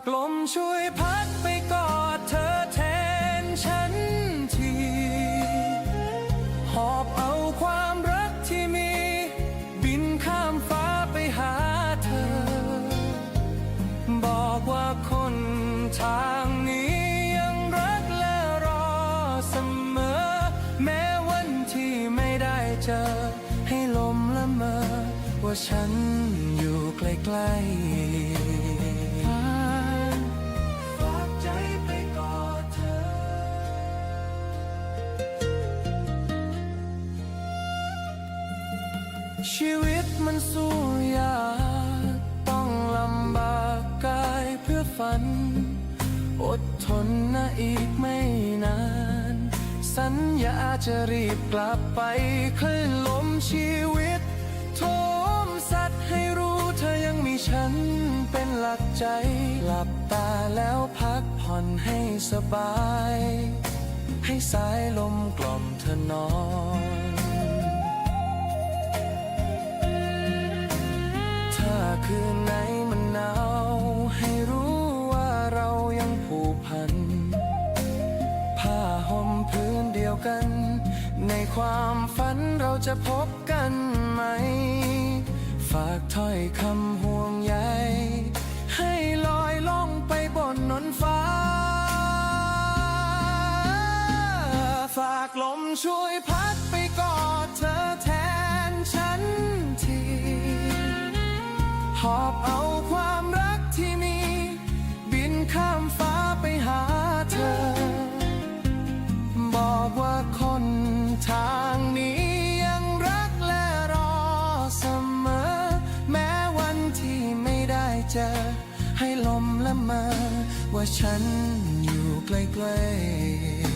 ากลมช่วยพัดไปกอดเธอแทนฉันที หอบเอาความรักที่มี บินข้ามฟ้าไปหาเธอ บอกว่าคนทางนี้ยังรักและรอเสมอ แม้วันที่ไม่ได้เจอ ให้ลมละเมอ ว่าฉันอยู่ใกล้ๆ ชีวิตมันสู้ยากต้องลำบากกายเพื่อฝัน อดทนนะอีกไม่นาน สัญญาจะรีบกลับไปคลื่นลมชีวิตโทมสัตว์ให้รู้เธอยังมีฉันเป็นหลักใจ หลับตาแล้วพักผ่อนให้สบาย ให้สายลมกล่อมเธอนอน กัน ในความฝันเราจะพบกันไหม ฝากถ้อยคำห่วงใยให้ลอยล่องไปบนนนฟ้า ฝากลมช่วยพัดไปกอดเธอแทนฉันทีหอบเอาความรักที่มี บินข้ามฟ้า ลมละมาว่าฉันอยู่ใกล้ๆ